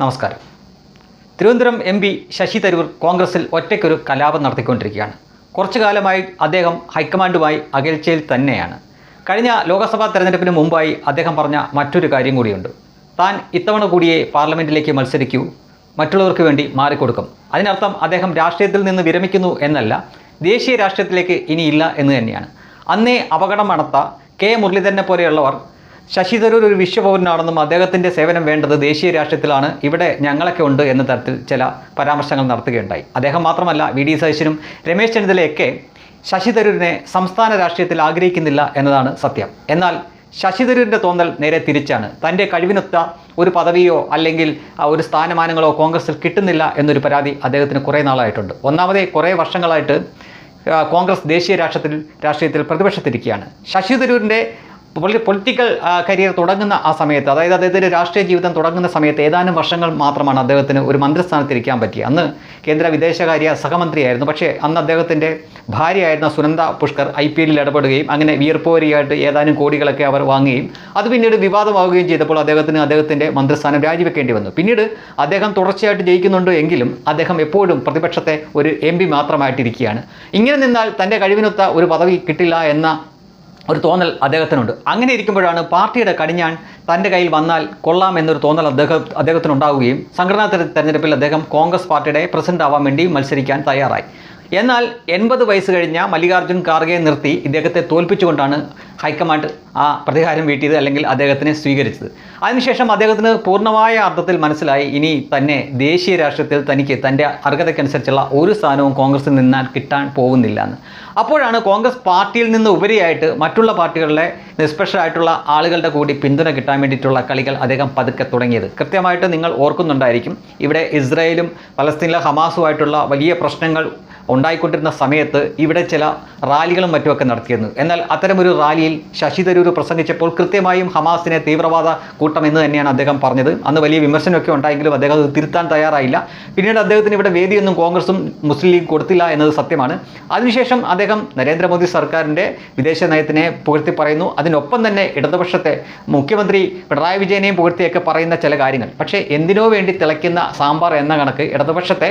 നമസ്കാരം. Thiruvananthapuram M P Shashi Tharoor കോൺഗ്രസിൽ ഒറ്റയ്ക്കൊരു കലാപം നടത്തിക്കൊണ്ടിരിക്കുകയാണ്. കുറച്ചു കാലമായി അദ്ദേഹം ഹൈക്കമാൻഡുമായി അകൽച്ചയിൽ തന്നെയാണ്. കഴിഞ്ഞ ലോക്സഭാ തെരഞ്ഞെടുപ്പിന് മുമ്പായി അദ്ദേഹം പറഞ്ഞ മറ്റൊരു കാര്യം കൂടിയുണ്ട്. താൻ ഇത്തവണ കൂടിയേ പാർലമെന്റിലേക്ക് മത്സരിക്കൂ. മറ്റുള്ളവർക്ക് വേണ്ടി മാറിക്കൊടുക്കും. അതിനർത്ഥം അദ്ദേഹം രാഷ്ട്രീയത്തിൽ നിന്ന് വിരമിക്കുന്നു എന്നല്ല ദേശീയ രാഷ്ട്രീയത്തിലേക്ക് ഇനിയില്ല എന്ന് തന്നെയാണ്. അന്നേ അപകടം നടത്ത കെ മുരളീധരനെ പോലെയുള്ളവർ ശശി തരൂർ ഒരു വിശ്വപൗരനാണെന്നും അദ്ദേഹത്തിന്റെ സേവനം വേണ്ടത് ദേശീയ രാഷ്ട്രീയത്തിലാണ്. ഇവിടെ ഞങ്ങളൊക്കെ ഉണ്ട് എന്ന തരത്തിൽ ചില പരാമർശങ്ങൾ നടത്തുകയുണ്ടായി. അദ്ദേഹം മാത്രമല്ല വി ഡി സതീശനും രമേശ് ചെന്നിത്തലയൊക്കെ ശശി തരൂരിനെ സംസ്ഥാന രാഷ്ട്രീയത്തിൽ ആഗ്രഹിക്കുന്നില്ല എന്നതാണ് സത്യം. എന്നാൽ ശശി തരൂരിന്റെ തോന്നൽ നേരെ തിരിച്ചാണ്. തന്റെ കഴിവിനൊത്ത ഒരു പദവിയോ അല്ലെങ്കിൽ ഒരു സ്ഥാനമാനങ്ങളോ കോൺഗ്രസിൽ കിട്ടുന്നില്ല എന്നൊരു പരാതി അദ്ദേഹത്തിന് കുറേ നാളായിട്ടുണ്ട്. ഒന്നാമതേ കുറേ വർഷങ്ങളായിട്ട് കോൺഗ്രസ് ദേശീയ രാഷ്ട്രത്തിൽ രാഷ്ട്രീയത്തിൽ പ്രതിപക്ഷത്തിരിക്കുകയാണ്. ശശി തരൂരിന്റെ പൊളിറ്റിക്കൽ കരിയർ തുടങ്ങുന്ന ആ സമയത്ത് അതായത് അദ്ദേഹത്തിന്റെ രാഷ്ട്രീയ ജീവിതം തുടങ്ങുന്ന സമയത്ത് ഏതാനും വർഷങ്ങൾ മാത്രമാണ് അദ്ദേഹത്തിന് ഒരു മന്ത്രിസ്ഥാനത്ത് ഇരിക്കാൻ പറ്റിയത് അന്ന് കേന്ദ്ര വിദേശകാര്യ സഹമന്ത്രിയായിരുന്നു. പക്ഷേ അന്ന് അദ്ദേഹത്തിന്റെ ഭാര്യയായിരുന്ന സുനന്ദ പുഷ്കർ ഐ പി എല്ലിൽ ഇടപെടുകയും അങ്ങനെ വിയർപ്പോരിയായിട്ട് ഏതാനും കോടികളൊക്കെ അവർ വാങ്ങുകയും അത് പിന്നീട് വിവാദമാവുകയും ചെയ്തപ്പോൾ അദ്ദേഹത്തിന് അദ്ദേഹത്തിന്റെ മന്ത്രിസ്ഥാനം രാജിവെക്കേണ്ടി വന്നു. പിന്നീട് അദ്ദേഹം തുടർച്ചയായിട്ട് ജയിക്കുന്നുണ്ട് എങ്കിലും അദ്ദേഹം എപ്പോഴും പ്രതിപക്ഷത്തെ ഒരു എം പി മാത്രമായിട്ടിരിക്കുകയാണ്. ഇങ്ങനെ നിന്നാൽ തന്റെ കഴിവിനൊത്ത ഒരു പദവി കിട്ടില്ല എന്ന ഒരു തോന്നൽ അദ്ദേഹത്തിനുണ്ട്. അങ്ങനെ ഇരിക്കുമ്പോഴാണ് പാർട്ടിയുടെ കടിഞ്ഞാൻ തന്റെ കയ്യിൽ വന്നാൽ കൊള്ളാം എന്നൊരു തോന്നൽ അദ്ദേഹം അദ്ദേഹത്തിനുണ്ടാവുകയും സംഘടനാ തെര- തെരഞ്ഞെടുപ്പിൽ അദ്ദേഹം കോൺഗ്രസ് പാർട്ടിയുടെ പ്രസിഡന്റ് ആവാൻ വേണ്ടി മത്സരിക്കാൻ തയ്യാറായി. എന്നാൽ എൺപത് വയസ്സ് കഴിഞ്ഞ മല്ലികാർജുൻ ഖാർഗെ നിർത്തി ഇദ്ദേഹത്തെ തോൽപ്പിച്ചുകൊണ്ടാണ് ഹൈക്കമാൻഡ് ആ പ്രതികാരം വീട്ടിയത് അല്ലെങ്കിൽ അദ്ദേഹത്തിനെ സ്വീകരിച്ചത്. അതിനുശേഷം അദ്ദേഹത്തിന് പൂർണമായ അർത്ഥത്തിൽ മനസ്സിലായി ഇനി തന്നെ ദേശീയ രാഷ്ട്രീയത്തിൽ തനിക്ക് തന്റെ അർഹതയ്ക്കനുസരിച്ചുള്ള ഒരു സ്ഥാനവും കോൺഗ്രസിൽ നിന്നാൽ കിട്ടാൻ പോകുന്നില്ല എന്ന്. അപ്പോഴാണ് കോൺഗ്രസ് പാർട്ടിയിൽ നിന്ന് ഉപരിയായിട്ട് മറ്റുള്ള പാർട്ടികളിലെ നിഷ്പക്ഷരായിട്ടുള്ള ആളുകളുടെ കൂടി പിന്തുണ കിട്ടാൻ വേണ്ടിയിട്ടുള്ള കളികൾ അദ്ദേഹം പതുക്കെ തുടങ്ങിയത്. കൃത്യമായിട്ട് നിങ്ങൾ ഓർക്കുന്നുണ്ടായിരിക്കും. ഇവിടെ ഇസ്രായേലും പലസ്തീനിലെ ഹമാസുമായിട്ടുള്ള വലിയ പ്രശ്നങ്ങൾ ഉണ്ടായിക്കൊണ്ടിരുന്ന സമയത്ത് ഇവിടെ ചില റാലികളും മറ്റുമൊക്കെ നടത്തിയിരുന്നു. എന്നാൽ അത്തരമൊരു റാലിയിൽ ശശി തരൂർ പ്രസംഗിച്ചപ്പോൾ കൃത്യമായും ഹമാസിനെ തീവ്രവാദ കൂട്ടം എന്ന് തന്നെയാണ് അദ്ദേഹം പറഞ്ഞത്. അന്ന് വലിയ വിമർശനമൊക്കെ ഉണ്ടായെങ്കിലും അദ്ദേഹം അത് തിരുത്താൻ തയ്യാറായില്ല. പിന്നീട് അദ്ദേഹത്തിന് ഇവിടെ വേദിയൊന്നും കോൺഗ്രസും മുസ്ലിം ലീഗ് കൊടുത്തില്ല എന്നത് സത്യമാണ്. അതിനുശേഷം അദ്ദേഹം നരേന്ദ്രമോദി സർക്കാരിന്റെ വിദേശ നയത്തിനെ പുകഴ്ത്തി പറയുന്നു. അതിനൊപ്പം തന്നെ ഇടതുപക്ഷത്തെ മുഖ്യമന്ത്രി പിണറായി വിജയനെയും പുകഴ്ത്തിയൊക്കെ പറയുന്ന ചില കാര്യങ്ങൾ. പക്ഷേ എന്തിനോ വേണ്ടി തിളയ്ക്കുന്ന സാമ്പാർ എന്ന കണക്ക് ഇടതുപക്ഷത്തെ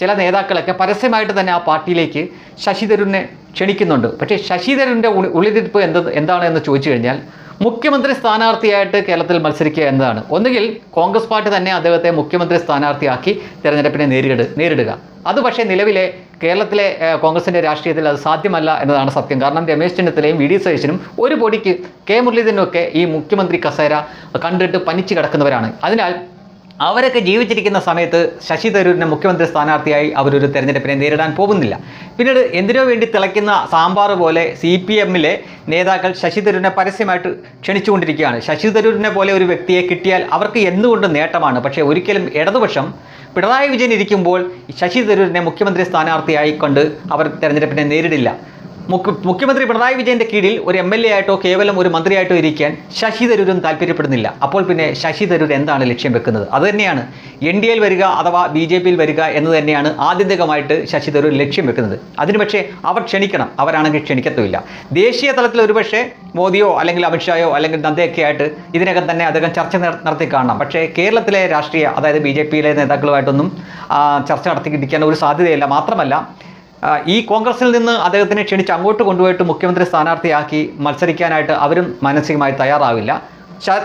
ചില നേതാക്കളൊക്കെ പരസ്യമായിട്ട് തന്നെ ആ പാർട്ടിയിലേക്ക് ശശി തരൂരിനെ ക്ഷണിക്കുന്നുണ്ട്. പക്ഷേ ശശി തരൂരിന്റെ ഉളി- ഉള്ളിലിരിപ്പ് എന്ത് എന്താണ് എന്ന് ചോദിച്ചു കഴിഞ്ഞാൽ മുഖ്യമന്ത്രി സ്ഥാനാർത്ഥിയായിട്ട് കേരളത്തിൽ മത്സരിക്കുക എന്നതാണ്. ഒന്നുകിൽ കോൺഗ്രസ് പാർട്ടി തന്നെ അദ്ദേഹത്തെ മുഖ്യമന്ത്രി സ്ഥാനാർത്ഥിയാക്കി തിരഞ്ഞെടുപ്പിനെ നേരിട നേരിടുക. അത് പക്ഷേ നിലവിലെ കേരളത്തിലെ കോൺഗ്രസിന്റെ രാഷ്ട്രീയത്തിൽ അത് സാധ്യമല്ല എന്നതാണ് സത്യം. കാരണം രമേശ് ചെന്നിത്തലയും വി. ഡി. സതീശനും ഒരു പൊടിക്ക് കെ. മുരളീധരനും ഒക്കെ ഈ മുഖ്യമന്ത്രി കസേര കണ്ടിട്ട് പനിച്ചു കിടക്കുന്നവരാണ്. അതിനാൽ അവരൊക്കെ ജീവിച്ചിരിക്കുന്ന സമയത്ത് ശശി തരൂരിനെ മുഖ്യമന്ത്രി സ്ഥാനാർത്ഥിയായി അവരൊരു തെരഞ്ഞെടുപ്പിനെ നേരിടാൻ പോകുന്നില്ല. പിന്നീട് എന്തിനോ വേണ്ടി തിളയ്ക്കുന്ന സാമ്പാർ പോലെ സി പി എമ്മിലെ നേതാക്കൾ ശശി തരൂരിനെ പരസ്യമായിട്ട് ക്ഷണിച്ചുകൊണ്ടിരിക്കുകയാണ്. ശശി തരൂരിനെ പോലെ ഒരു വ്യക്തിയെ കിട്ടിയാൽ അവർക്ക് എന്തുകൊണ്ടും നേട്ടമാണ്? പക്ഷേ ഒരിക്കലും ഇടതുപക്ഷം പിണറായി വിജയൻ ഇരിക്കുമ്പോൾ ശശി തരൂരിനെ മുഖ്യമന്ത്രി സ്ഥാനാർത്ഥിയായി കൊണ്ട് അവർ തെരഞ്ഞെടുപ്പിനെ നേരിടില്ല. മുഖ്യമന്ത്രി പിണറായി വിജയന്റെ കീഴിൽ ഒരു എം എൽ എ ആയിട്ടോ കേവലം ഒരു മന്ത്രിയായിട്ടോ ഇരിക്കാൻ ശശി തരൂരും താല്പര്യപ്പെടുന്നില്ല. അപ്പോൾ പിന്നെ ശശി തരൂർ എന്താണ് ലക്ഷ്യം വെക്കുന്നത്? അതുതന്നെയാണ് എൻ ഡി എയിൽ വരിക അഥവാ ബി ജെ പിയിൽ വരിക എന്ന് തന്നെയാണ് ആത്യന്തികമായിട്ട് ശശി തരൂർ ലക്ഷ്യം വെക്കുന്നത്. അതിന് പക്ഷേ അവർ ക്ഷണിക്കണം. അവരാണെങ്കിൽ ക്ഷണിക്കത്തുമില്ല. ദേശീയ തലത്തിൽ ഒരുപക്ഷെ മോദിയോ അല്ലെങ്കിൽ അമിത്ഷായോ അല്ലെങ്കിൽ നദ്ദയൊക്കെ ആയിട്ട് ഇതിനകം തന്നെ അദ്ദേഹം ചർച്ച നടത്തി കാണണം. പക്ഷേ കേരളത്തിലെ രാഷ്ട്രീയ അതായത് ബി ജെ പിയിലെ നേതാക്കളുമായിട്ടൊന്നും ചർച്ച നടത്തിയിരിക്കാൻ ഒരു സാധ്യതയില്ല. മാത്രമല്ല ഈ കോൺഗ്രസിൽ നിന്ന് അദ്ദേഹത്തിനെ ക്ഷണിച്ച് അങ്ങോട്ട് കൊണ്ടുപോയിട്ട് മുഖ്യമന്ത്രി സ്ഥാനാർത്ഥിയാക്കി മത്സരിക്കാനായിട്ട് അവരും മാനസികമായി തയ്യാറാവില്ല.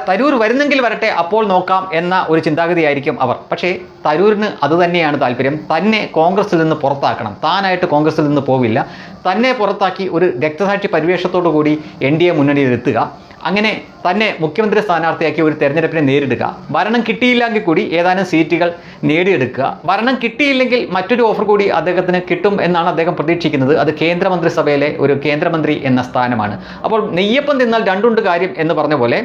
തരൂർ വരുന്നെങ്കിൽ വരട്ടെ അപ്പോൾ നോക്കാം എന്ന ഒരു ചിന്താഗതിയായിരിക്കും അവർ. പക്ഷേ തരൂരിന് അതുതന്നെയാണ് താല്പര്യം. തന്നെ കോൺഗ്രസിൽ നിന്ന് പുറത്താക്കണം. താനായിട്ട് കോൺഗ്രസിൽ നിന്ന് പോവില്ല. തന്നെ പുറത്താക്കി ഒരു രക്തസാക്ഷി പരിവേഷത്തോടു കൂടി എൻ ഡി എ മുന്നണിയിലെത്തുക. അങ്ങനെ തന്നെ മുഖ്യമന്ത്രി സ്ഥാനാർത്ഥിയാക്കി ഒരു തെരഞ്ഞെടുപ്പിനെ നേരിടുക. ഭരണം കിട്ടിയില്ലെങ്കിൽ കൂടി ഏതാനും സീറ്റുകൾ നേടിയെടുക്കുക. ഭരണം കിട്ടിയില്ലെങ്കിൽ മറ്റൊരു ഓഫർ കൂടി അദ്ദേഹത്തിന് കിട്ടും എന്നാണ് അദ്ദേഹം പ്രതീക്ഷിക്കുന്നത്. അത് കേന്ദ്രമന്ത്രിസഭയിലെ ഒരു കേന്ദ്രമന്ത്രി എന്ന സ്ഥാനമാണ്. അപ്പോൾ നെയ്യപ്പം തിന്നാൽ രണ്ടുണ്ട് കാര്യം എന്ന് പറഞ്ഞ പോലെ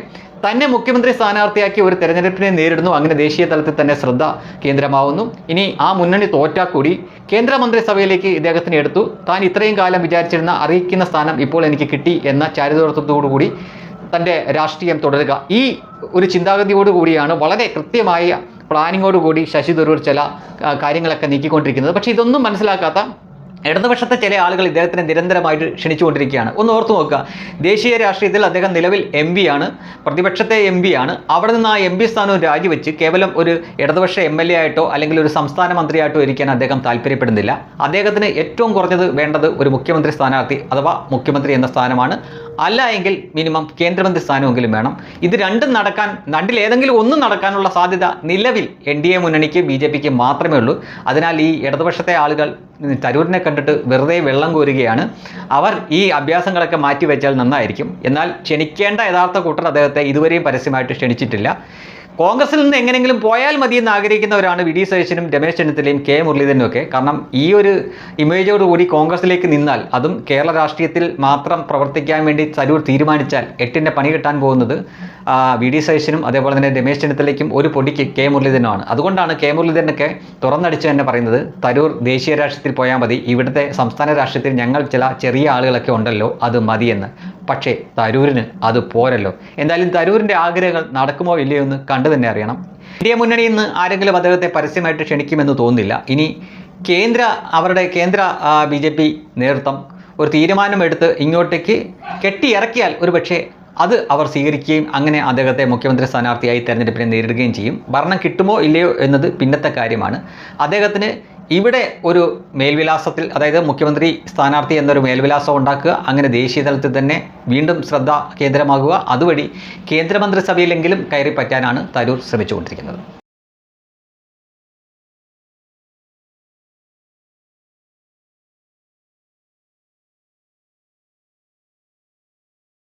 തന്നെ മുഖ്യമന്ത്രി സ്ഥാനാർത്ഥിയാക്കി ഒരു തെരഞ്ഞെടുപ്പിനെ നേരിടുന്നു. അങ്ങനെ ദേശീയ തലത്തിൽ തന്നെ ശ്രദ്ധ കേന്ദ്രമാവുന്നു. ഇനി ആ മുന്നണി തോറ്റാൽ കൂടി കേന്ദ്രമന്ത്രിസഭയിലേക്ക് ഇദ്ദേഹത്തിന് എടുത്തു. താൻ ഇത്രയും കാലം വിചാരിച്ചിരുന്ന അറിയിക്കുന്ന സ്ഥാനം ഇപ്പോൾ എനിക്ക് കിട്ടി എന്ന ചാരിതാർത്ഥത്തോടു കൂടി തന്റെ രാഷ്ട്രീയം തുടരുക. ഈ ഒരു ചിന്താഗതിയോട് കൂടിയാണ് വളരെ കൃത്യമായ പ്ലാനിങ്ങോട് കൂടി ശശി തരൂർ ചില കാര്യങ്ങളൊക്കെ നീക്കിക്കൊണ്ടിരിക്കുന്നത്. പക്ഷേ ഇതൊന്നും മനസ്സിലാക്കാത്ത ഇടതുപക്ഷത്തെ ചില ആളുകൾ ഇദ്ദേഹത്തിനെ നിരന്തരമായിട്ട് ക്ഷണിച്ചുകൊണ്ടിരിക്കുകയാണ്. ഒന്ന് ഓർത്തു നോക്കുക. ദേശീയ രാഷ്ട്രീയത്തിൽ അദ്ദേഹം നിലവിൽ എം ആണ്. പ്രതിപക്ഷത്തെ എം ആണ്. അവിടെ നിന്ന് ആ എം പി സ്ഥാനവും രാജിവെച്ച് കേവലം ഒരു ഇടതുപക്ഷ എം എൽ എ ആയിട്ടോ അല്ലെങ്കിൽ ഒരു സംസ്ഥാന മന്ത്രിയായിട്ടോ ഇരിക്കാൻ അദ്ദേഹം താല്പര്യപ്പെടുന്നില്ല. അദ്ദേഹത്തിന് ഏറ്റവും കുറഞ്ഞത് വേണ്ടത് ഒരു മുഖ്യമന്ത്രി സ്ഥാനാർത്ഥി അഥവാ മുഖ്യമന്ത്രി എന്ന സ്ഥാനമാണ്. അല്ല എങ്കിൽ മിനിമം കേന്ദ്രമന്ത്രി സ്ഥാനമെങ്കിലും വേണം. ഇത് രണ്ടും നടക്കാൻ രണ്ടിൽ ഏതെങ്കിലും ഒന്നും നടക്കാനുള്ള സാധ്യത നിലവിൽ എൻ ഡി എ മുന്നണിക്ക് ബി ജെ പിക്ക് മാത്രമേ ഉള്ളൂ. അതിനാൽ ഈ ഇടതുപക്ഷത്തെ ആളുകൾ തരൂരിനെ കണ്ടിട്ട് വെറുതെ വെള്ളം കോരുകയാണ്. അവർ ഈ അഭ്യാസങ്ങളൊക്കെ മാറ്റിവെച്ചാൽ നന്നായിരിക്കും. എന്നാൽ ക്ഷണിക്കേണ്ട യഥാർത്ഥ കൂട്ടർ അദ്ദേഹത്തെ ഇതുവരെയും പരസ്യമായിട്ട് ക്ഷണിച്ചിട്ടില്ല. കോൺഗ്രസിൽ നിന്ന് എങ്ങനെയെങ്കിലും പോയാൽ മതി എന്ന് ആഗ്രഹിക്കുന്നവരാണ് വി ഡി സതീശനും രമേശ് ചെന്നിത്തലയും കെ മുരളീധരനും ഒക്കെ. കാരണം ഈ ഒരു ഇമേജോടുകൂടി കോൺഗ്രസിലേക്ക് നിന്നാൽ അതും കേരള രാഷ്ട്രീയത്തിൽ മാത്രം പ്രവർത്തിക്കാൻ വേണ്ടി തരൂർ തീരുമാനിച്ചാൽ എട്ടിന്റെ പണി കിട്ടാൻ പോകുന്നത് വി ഡി സതീശനും അതേപോലെ തന്നെ രമേശ് ചെന്നിത്തലയ്ക്കും ഒരു പൊടിക്ക് കെ മുരളീധരനുമാണ്. അതുകൊണ്ടാണ് കെ മുരളീധരനൊക്കെ തുറന്നടിച്ച് തന്നെ പറയുന്നത് തരൂർ ദേശീയ രാഷ്ട്രീയത്തിൽ പോയാൽ മതി. ഇവിടുത്തെ സംസ്ഥാന രാഷ്ട്രീയത്തിൽ ഞങ്ങൾ ചില ചെറിയ ആളുകളൊക്കെ ഉണ്ടല്ലോ അത് മതിയെന്ന്. പക്ഷേ തരൂരിന് അത് പോരല്ലോ. എന്തായാലും തരൂരിന്റെ ആഗ്രഹങ്ങൾ നടക്കുമോ ഇല്ലയോ എന്ന് കണ്ടു തന്നെ അറിയണം. ഇന്ത്യ മുന്നണിയിൽ നിന്ന് ആരെങ്കിലും അദ്ദേഹത്തെ പരസ്യമായിട്ട് ക്ഷണിക്കുമെന്ന് തോന്നുന്നില്ല. ഇനി കേന്ദ്ര അവരുടെ കേന്ദ്ര ബി ജെ പി നേതൃത്വം ഒരു തീരുമാനമെടുത്ത് ഇങ്ങോട്ടേക്ക് കെട്ടിയിറക്കിയാൽ ഒരു പക്ഷേ അത് അവർ സ്വീകരിക്കുകയും അങ്ങനെ അദ്ദേഹത്തെ മുഖ്യമന്ത്രി സ്ഥാനാർത്ഥിയായി തെരഞ്ഞെടുപ്പിനെ നേരിടുകയും ചെയ്യും. ഭരണം കിട്ടുമോ ഇല്ലയോ എന്നത് പിന്നത്തെ കാര്യമാണ്. അദ്ദേഹത്തിന് ഇവിടെ ഒരു മേൽവിലാസത്തിൽ അതായത് മുഖ്യമന്ത്രി സ്ഥാനാർത്ഥി എന്നൊരു മേൽവിലാസം ഉണ്ടാക്കുക അങ്ങനെ ദേശീയ തലത്തിൽ തന്നെ വീണ്ടും ശ്രദ്ധ കേന്ദ്രമാകുക അതുവഴി കേന്ദ്രമന്ത്രിസഭയിലെങ്കിലും കയറി പറ്റാനാണ് തരൂർ ശ്രമിച്ചുകൊണ്ടിരിക്കുന്നത്.